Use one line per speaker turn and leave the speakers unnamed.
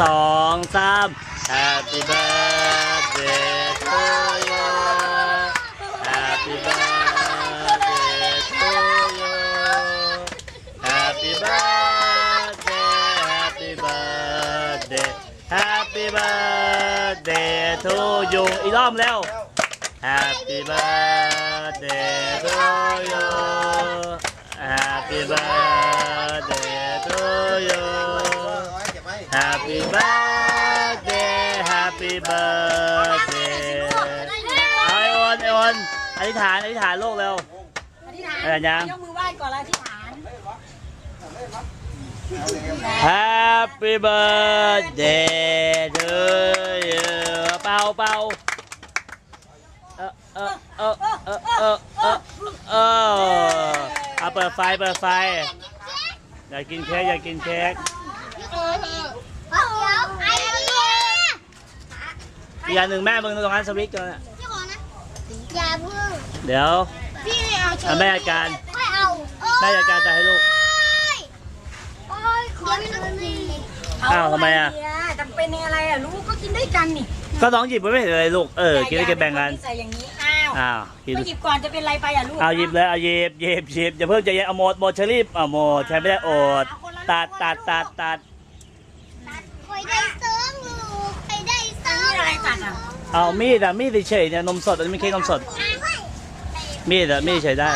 สองสาม Happy birthday to you Happy birthday to you Happy birthday Happy birthday Happy birthday to you อีกรอบแล้ว Happy birthday to you Happy birthday Happy birthday Happy birthday เอาไอโอนไอโอนอธิษฐานอธิษฐานโลกเร็ว
อธิษฐาน
เออยัง
ยกมือไหว้ก่อนแล้วอธิษฐาน
Happy birthday to you เป่าเป่าเออเออเออเออเออเออเออเอาเปิดไฟเปิดไฟอยากกินเค้กอยากกินเค้ก
เดี๋ยวไอ้เนี่ย
อีกอย่างหนึ่งแม่มึงตรงนั้นสวิตช์กันน่ะ
พี่ขอนะอย่าเพิ่ง
เดี๋ยว
พี่ไม่เอา
เอาแม่จัดการ
ไม่เอา
แม่จัดการแต่ให้ลูก
โอ้ยขอไม่ต้องมี
อ้าวทำไมอะ
เาเนี่ยจำเป็นอะไรอะลูกก็กินด้วยกันนี่
ก็น้องหยิบไว้ไม่เห็นอะไรลูก เออ กินได้กินแบ่งกัน
ใส่อย่างนี้อ้าว
อ้าวกิน
ไม่หยิบก่อนจะเป็นไรไปอะลูก
เอาหยิบเลยเอาหยิบหยิบหยิบอย่าเพิ่งใจเย็นเอาหมดหมดเชอรี่เอาหมดใช้ไม่ได้อด ตัดตัดตัดตัด
คอยได้ เอา
มีดอะมีดเฉยเนี่ยนมสดอันนี้ไม่ใช่นมสด มีดอะมีดเฉยได้